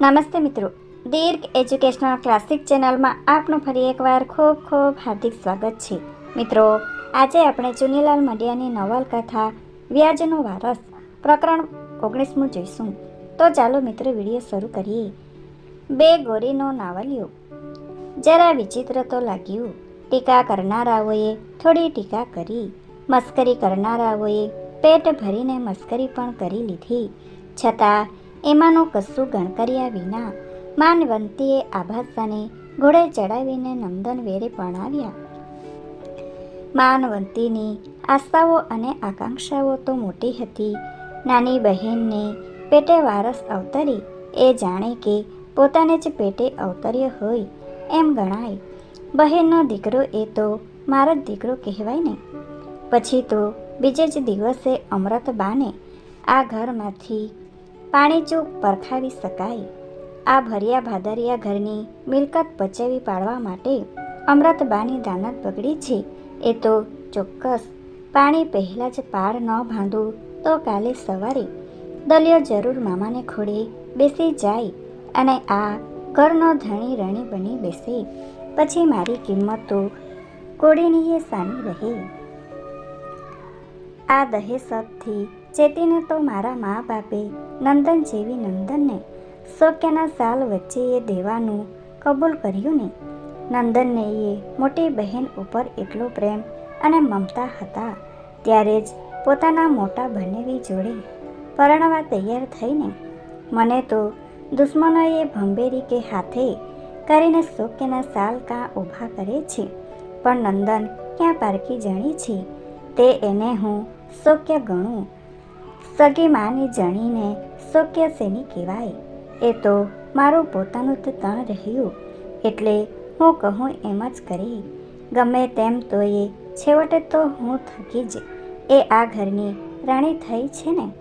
નમસ્તે મિત્રો. દીર્ઘ educational classic ચેનલમાં આપનું ફરી એકવાર ખૂબ ખૂબ હાર્દિક સ્વાગત છે. મિત્રો, આજે આપણે ચુનીલાલ મડિયાની નવલકથા વ્યાજનો વારસ પ્રકરણ ઓગણીસમું જોઈશું. તો ચાલો મિત્રો વીડિયો શરૂ કરીએ. બે ગોરીનો નાવલિયો. જરા વિચિત્ર તો લાગ્યું. ટીકા કરનારાઓએ થોડી ટીકા કરી. મસ્કરી કરનારાઓએ પેટ ભરીને મસ્કરી પણ કરી લીધી. છતાં એમાંનું કશું ગણકર્યા વિના માનવંતીએ આભાસાને ઘોડે ચડાવીને નંદન વેરે પરણાવ્યા. માનવંતીની આશાઓ અને આકાંક્ષાઓ તો મોટી હતી. નાની બહેનને પેટે વારસ અવતરી, એ જાણે કે પોતાને જ પેટે અવતર્ય હોય એમ ગણાય. બહેનનો દીકરો એ તો મારો જ દીકરો કહેવાય ને. પછી તો બીજે જ દિવસે અમૃત બાને આ ઘરમાંથી પાણીચૂક પરખાવી શકાય. આ ભર્યા ભાદરિયા ઘરની મિલકત પચાવી પાડવા માટે અમૃતબાની દાનત બગડી છે. એ તો ચોક્કસ પાણી પહેલાં જ પાડ ન બાંધું તો કાલે સવારે દલિયો જરૂર મામાને ખોડે બેસી જાય અને આ ઘરનો ધણી રણી બની બેસે. પછી મારી કિંમત તો કોડીનીએ સાની રહે. આ દહેશતથી ચેતીને તો મારા મા બાપે નંદન જેવી નંદનને શોક્યના સાલ વચ્ચે એ દેવાનું કબૂલ કર્યું ને નંદનને એ મોટી બહેન ઉપર એટલો પ્રેમ અને મમતા હતા ત્યારે જ પોતાના મોટા બનેવી જોડે પરણવા તૈયાર થઈને મને તો દુશ્મનોએ ભંભેરી કે હાથે કરીને શોક્યના સાલ કાં ઊભા કરે છે, પણ નંદન ક્યાં પારકી જાણી છે, તે એને હું શોક્ય ગણું સગી માની જણીને શોક્ય શેની કહેવાય? એ તો મારું પોતાનું જ તણ રહ્યું. એટલે હું કહું એમ જ કરી. ગમે તેમ તો એ છેવટે તો હું થકી જ. એ આ ઘરની રાણી થઈ છે ને?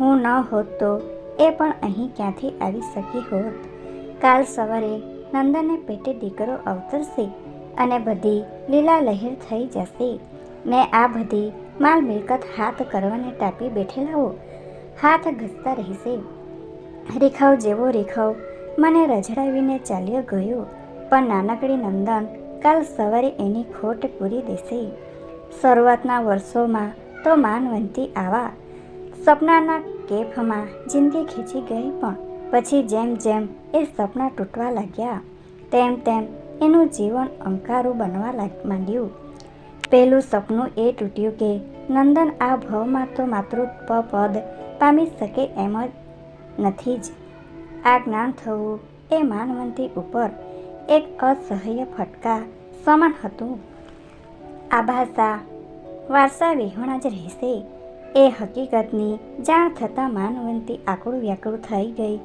હું ન હોત તો એ પણ અહીં ક્યાંથી આવી શકી હોત? કાલ સવારે નંદનને પેટે દીકરો અવતરશે અને બધી લીલા લહેર થઈ જશે. ને આ બધી માલ મિલકત હાથ કરવાને ટાપી બેઠેલાઓ હાથ ઘસતા રહેશે. રેખાવ જેવો રેખાવ મને રજડાવીને ચાલ્યો ગયો. પણ નાનકડી નંદન કાલ સવારે એની ખોટ પૂરી દેશે. શરૂઆતના વર્ષોમાં તો માનવંતી આવા. સપનાના કેફમાં જિંદગી ખેંચી ગઈ પણ પછી જેમ જેમ એ સપના તૂટવા લાગ્યા, તેમ તેમ એનું જીવન અંકારું બનવા લાગ, માંડ્યું. પહેલું સપનું એ તૂટ્યું કે નંદન આ ભવમાં તો માતૃત્વ પદ પામી શકે એમ જ નથી જ. આ જ્ઞાન થવું એ માનવંતી ઉપર એક અસહ્ય ફટકા સમાન હતું. આભાસા વારસા વિહોણા જ રહેશે. એ હકીકતની જાણ થતાં માનવંતી આકડું વ્યાકડું થઈ ગઈ.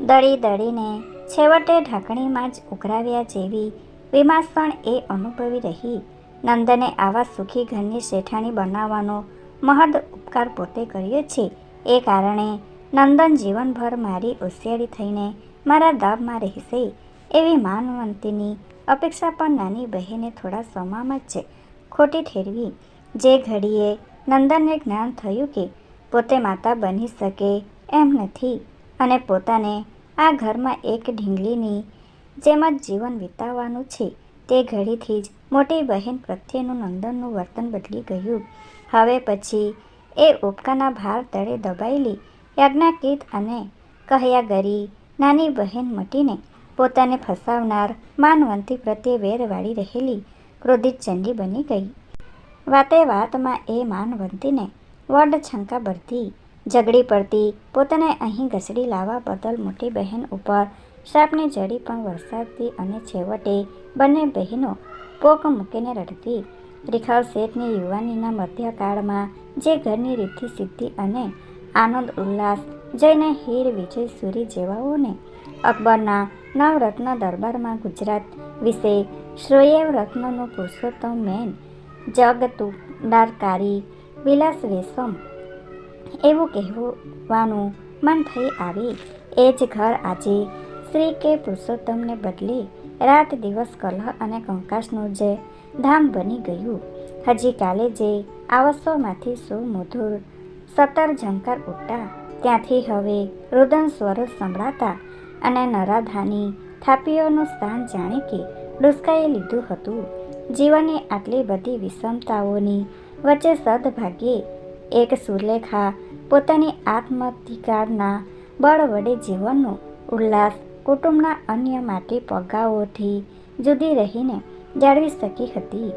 દળી દળીને છેવટે ઢાંકણીમાં જ ઉઘરાવ્યા જેવી વિમાસણ એ અનુભવી રહી. નંદને આવા સુખી ઘરની શેઠાણી બનાવવાનો મહદ ઉપકાર પોતે કર્યો છે. એ કારણે નંદન જીવનભર મારી હોશિયારી થઈને મારા દાબમાં રહેશે એવી માનવંતીની અપેક્ષા પણ નાની બહેને થોડા સમામાં જ ખોટી ઠેરવી જે ઘડીએ નંદનને જ્ઞાન થયું કે પોતે માતા બની શકે એમ નથી અને પોતાને આ ઘરમાં એક ઢીંગલીની જેમ જ જીવન વિતાવવાનું છે, તે ઘડીથી જ મોટી બહેન પ્રત્યેનું નંદનનું વર્તન બદલી ગયું. હવે પછી એ ઉપકાના ભાર તળે દબાયેલી યજ્ઞાકીત અને કહ્યા ગરી નાની બહેન મટીને પોતાને ફસાવનાર માનવંતી પ્રત્યે વેરવાળી રહેલી ક્રોધિત ચંડી બની ગઈ. વાતે વાતમાં એ માનવંતીને વડ છંકા ભરતી, ઝઘડી પડતી, પોતાને અહીં ઘસડી લાવવા બદલ મોટી બહેન ઉપર શ્રાપની જડી પણ વરસાવતી અને છેવટે બંને બહેનો પોક મૂકીને રડતી. રેખાલ શેઠની યુવાનીના મધ્યકાળમાં જે ઘરની રીતિ સિદ્ધિ અને આનંદ, ઉલ્લાસ જઈને હીર વિજય સુરી જેવાઓને અકબરના નવરત્ન દરબારમાં ગુજરાત વિશે શ્રોયેવ રત્નનો પુરુષોત્તમ મેન, જગતુડારકારી, વિલાસ વેસમ એવું કહેવાનું મન થઈ આવે. એ જ ઘર આજે શ્રી કે પુરુષોત્તમને બદલે રાત દિવસ કલહ અને કંકાસનું જે ધામ બની ગયું. હજી કાલે જે આવસોમાંથી સુમધુર સતર ઝંકાર ઉઠતા ત્યાંથી હવે રુદન સ્વરો સંભળાતા અને નરાધાની થાપીઓનું સ્થાન જાણે કે ડુસકાએ લીધું હતું. જીવનની આટલી બધી વિષમતાઓની વચ્ચે સદભાગ્યે એક સુલેખા પોતાની આત્મધિકારના બળ વડે જીવનનો ઉલ્લાસ કુટુંબના અન્ય માટી પગાઓથી જુદી રહીને જાળવી શકી હતી.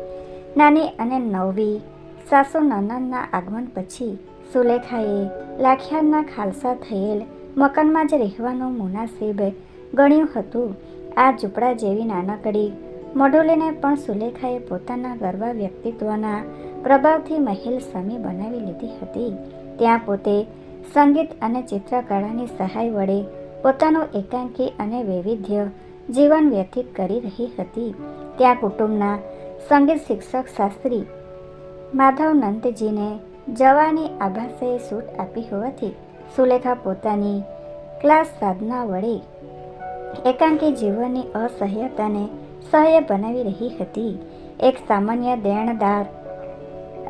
નાની અને નવી સાસુ નનદના આગમન પછી સુલેખાએ લાખિયાના ખાલસા થયેલ મકાનમાં જ રહેવાનું મુનાસિબ ગણ્યું હતું. આ ઝૂંપડા જેવી નાનકડી મોડોલીને પણ સુલેખાએ પોતાના ગરબા વ્યક્તિત્વના પ્રભાવથી મહેલ સમી બનાવી લીધી હતી. ત્યાં પોતે સંગીત અને ચિત્રકળાની સહાય વડે પોતાનું એકાંકી અને વૈવિધ્ય જીવન વ્યતીત કરી રહી હતી. ત્યાં કુટુંબના સંગીત શિક્ષક શાસ્ત્રી માધવ નંદજીને જવાની આભાસે સૂટ આપી હોવાથી સુલેખા પોતાની ક્લાસ સાધના વડે એકાંકી જીવનની અસહ્યતાને સહ્ય બનાવી રહી હતી. એક સામાન્ય દેણદાર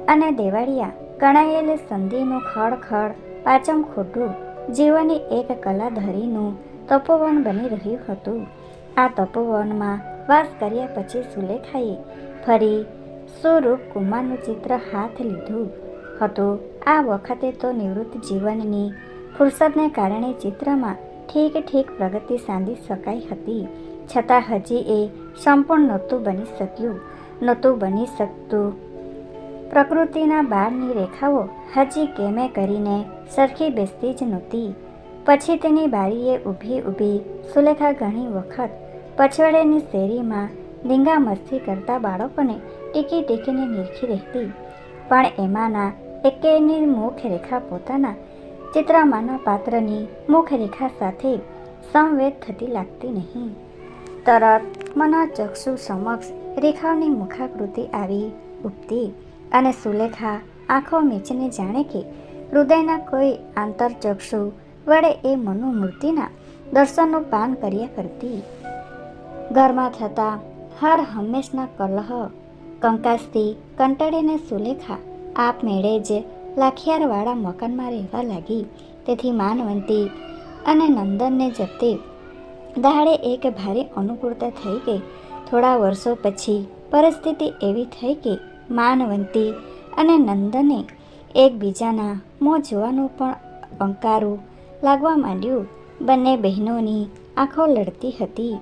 અને દેવાળિયા ગણાયેલ સંધિનું ખડખડ પાચમ ખોટું જીવનની એક કલાધરીનું તપોવન બની રહ્યું હતું. આ તપોવનમાં વાસ કર્યા પછી સુલેખાએ ફરી સ્વરૂપ કુમારનું ચિત્ર હાથ લીધું હતું. આ વખતે તો નિવૃત્ત જીવનની ફુરસદને કારણે ચિત્રમાં ઠીક ઠીક પ્રગતિ સાંધી શકાઈ હતી. છતાં હજી એ સંપૂર્ણ નહોતું બની શક્યું. નહોતું બની શકતું. પ્રકૃતિના બારની રેખાઓ હજી કેમે કરીને સરખી બેસતી જ નહોતી. પછી તેની બારીએ ઊભી ઊભી સુલેખા ઘણી વખત પછવાડેની શેરીમાં ધીંગા મસ્તી કરતા બાળકોને ટીકી ટીકીને નીરખી રહેતી. પણ એમાંના એકેયની મુખરેખા પોતાના ચિત્રમાંના પાત્રની મુખરેખા સાથે સંવેદ થતી લાગતી નહીં. તરત મના ચક્ષુ સમક્ષ રેખાઓની મુખાકૃતિ આવી ઉપતી અને સુલેખા આંખો મીચીને જાણે કે હૃદયના કોઈ આંતરચક્ષુ વડે એ મનુમૂર્તિના દર્શનનું પાન કર્યા કરતી. ઘરમાં થતા હર હંમેશના કલહ, કંકાસથી કંટાળીને સુલેખા આપમેળે જ લાખિયારવાળા મકાનમાં રહેવા લાગી. તેથી માનવંતી અને નંદનને જતે દાડે એક ભારે અનુકૂળતા થઈ ગઈ. થોડા વર્ષો પછી પરિસ્થિતિ એવી થઈ કે માનવંતી અને નંદને એકબીજાના મોં જોવાનું પણ અંકારું લાગવા માંડ્યું. બંને બહેનોની આંખો લડતી હતી.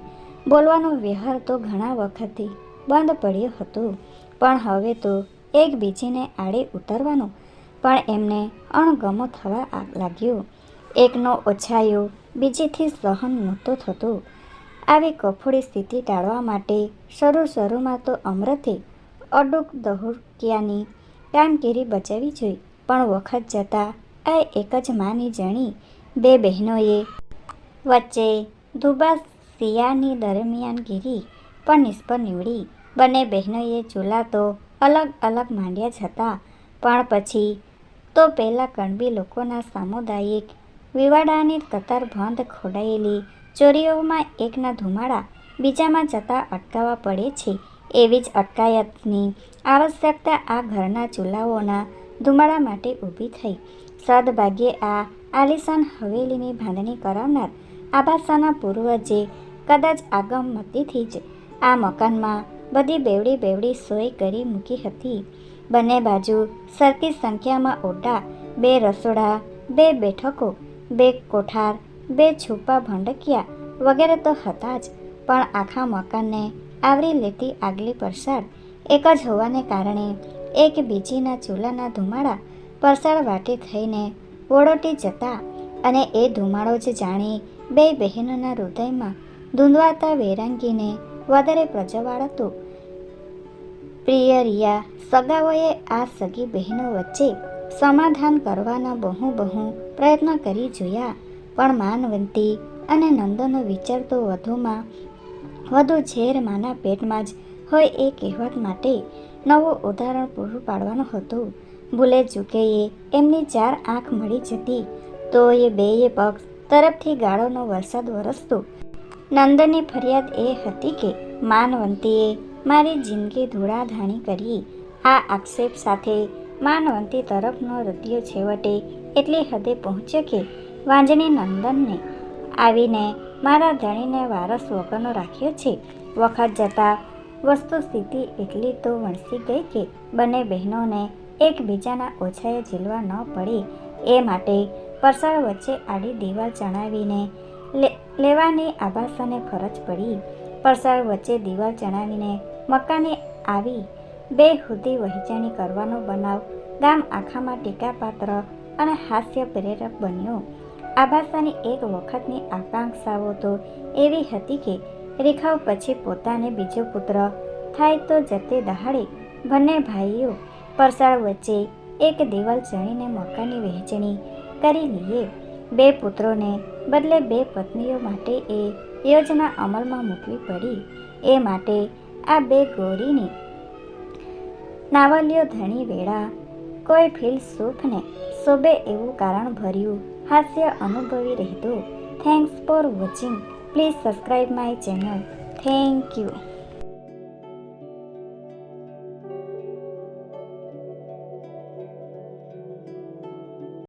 બોલવાનો વ્યવહાર તો ઘણા વખતથી બંધ પડ્યો હતો, પણ હવે તો એકબીજીને આડે ઉતરવાનું પણ એમને અણગમો થવા લાગ્યો. એકનો ઓછાયો બીજીથી સહન નહોતો થતો. આવી કફોડી સ્થિતિ ટાળવા માટે શરૂ શરૂમાં તો અમૃતે અડુક દહુકિયાની કામગીરી બચાવી જોઈ. પણ વખત જતાં આ એક જ માની જણી બે બહેનોએ વચ્ચે ધુબા શિયાની દરમિયાનગીરી પણ નિષ્ફળ નીવડી. બંને બહેનોએ ચૂલા તો અલગ અલગ માંડ્યા છતાં, પણ પછી તો પહેલાં કણબી લોકોના સામુદાયિક વિવાડાની કતાર બંધ ખોડાયેલી ચોરીઓમાં એકના ધુમાડા બીજામાં જતાં અટકાવવા પડે છે. એવી જ અટકાયતની. આવશ્યકતા આ ઘરના ચૂલાઓના ધુમાડા માટે ઊભી થઈ. સદભાગ્યે આ આલિશાન હવેલીની બાંધણી કરાવનાર આબાસાના પૂર્વજે કદાચ આગમતીથી જ આ મકાનમાં બધી બેવડી બેવડી સોય કરી મૂકી હતી. બંને બાજુ સરખી સંખ્યામાં ઓરડા, બે રસોડા, બે બેઠકો, બે કોઠાર, બે છુપા ભંડકિયા વગેરે તો હતા જ, પણ આખા મકાનને આવરી લેતી આગલી પરસાળ એક જ હોવાને કારણે એક બીજીના ચૂલાના ધુમાડા પરસાળ વાટી થઈને વળોટી જતા અને એ ધુમાડો જ જાણી બે બહેનોના હૃદયમાં ધૂંધવાતા વેરાંગીને વધારે પ્રજવાળતો પ્રિય રિયા સગાઓએ આ સગી બહેનો વચ્ચે સમાધાન કરવાના બહુ બહુ પ્રયત્ન કરી જોયા. પણ માનવંતી અને નંદનો વિચાર તો વધુમાં વધુ ઝેર માના પેટમાં જ હોય એ કહેવત માટે નવું ઉદાહરણ પૂરું પાડવાનું હતું. ભૂલે ચૂકેએ એમની ચાર આંખ મળી જતી તો એ બેય પક્ષ તરફથી ગાળોનો વરસાદ વરસતો. નંદની ફરિયાદ એ હતી કે, માનવંતીએ મારી જિંદગી ધૂળાધાણી કરી. આ આક્ષેપ સાથે માનવંતી તરફનો હૃદય છેવટે એટલી હદે પહોંચ્યો કે વાંજણી નંદનને આવીને મારા ધણીને વારસ વગરનો રાખ્યો છે. વખત જતાં વસ્તુ સ્થિતિ એટલી તો વણસી ગઈ કે બંને બહેનોને એકબીજાના ઓછાએ ઝીલવા ન પડે. એ માટે પરસાળ વચ્ચે આડી દિવાલ ચણાવીને લેવાની આભાસને ફરજ પડી. પરસાળ વચ્ચે દિવાલ ચણાવીને મકાને આવી બે હુદી વહેંચણી કરવાનો બનાવ ગામ આખામાં ટીકાપાત્ર અને હાસ્ય પ્રેરક બન્યો. આભાસાની એક વખતની આકાંક્ષાઓ તો એવી હતી કે રેખાઓ પછી પોતાને બીજો પુત્ર થાય તો જતે દહાડે બંને ભાઈઓ પરસાળ વચ્ચે એક દિવાલ ચણીને મકાનની વહેંચણી કરી લઈએ બે પુત્રોને બદલે બે પત્નીઓ માટે એ યોજના અમલમાં મૂકવી પડી. એ માટે આ બે ગોરીની નાવલીઓ ધણી વેળા કોઈ ફિલસૂફને શોભે એવું કારણ ભર્યું. હાસ્ય અનુભવી રહેતો thanks for watching please subscribe my channel thank you